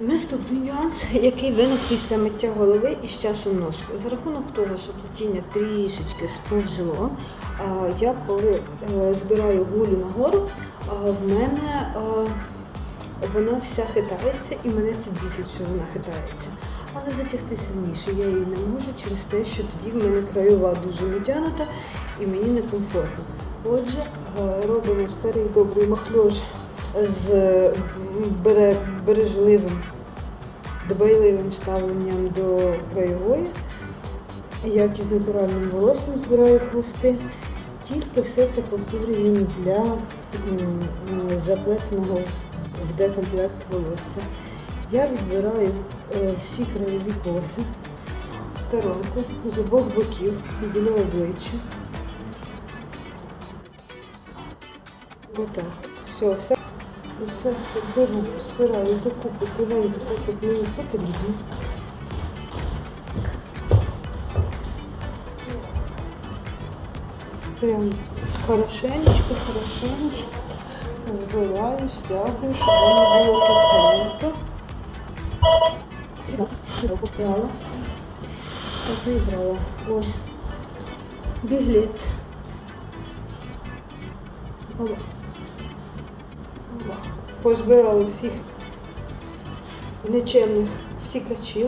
Наступний нюанс, який виник після миття голови і з часом носки. За рахунок того, що плетіння трішечки сповзло, я коли е, збираю гулю нагору, а, в мене е, вона вся хитається і мене це бісить, що вона хитається. Але затягти сильніше я її не можу через те, що тоді в мене краєва дуже натягнута і мені некомфортно. Отже, е, робимо старий добрий махльож з бережливим, дбайливим ставленням до краєвої. Як і з натуральним волоссям збираю хвости. Тільки все це повторюємо для заплетеного в декомплект волосся. Я відбираю е, всі краєві коси сторонку з обох боків біля обличчя. Отак. Все, все, все це беру, збираю докупи тугенько, так як мені потрібно. Прям хорошенечко, хорошенечко збираю, стягую, щоб воно було тихенько. Так, вибрала. Ось. Біглець. Оба. Позбирали всіх нечемних втікачів.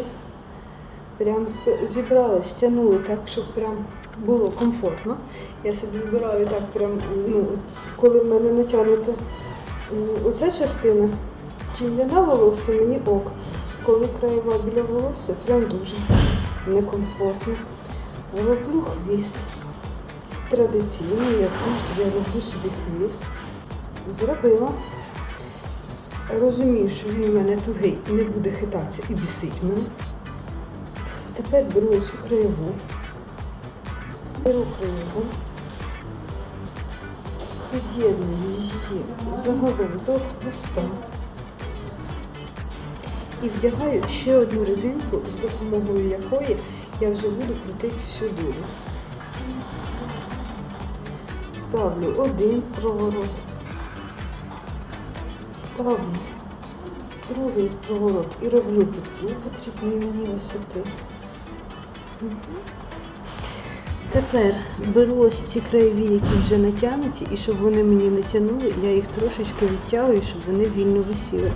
Прям зібрали, стягнули так, щоб прям було комфортно. Я собі збираю так прям, ну, коли в мене натягнута оця частина, тім'яна волосся, мені ок. Коли краєва біля волосся, прям дуже некомфортно. Роблю хвіст. Традиційно, як завжди, я роблю собі хвіст. Зробила. Розумію, що він у мене тугий і не буде хитатися і бісить мене. Тепер беру ось краєву. Беру краєву. Під'єдную її загалом до хвоста. І вдягаю ще одну резинку, з допомогою якої я вже буду крутити всю дулю. Ставлю один проворот. Ставлю другий поворот і роблю петлю потрібної мені висоти. Тепер беру ось ці краєві, які вже натягнуті, і щоб вони мені не тянули, я їх трошечки відтягую, щоб вони вільно висіли.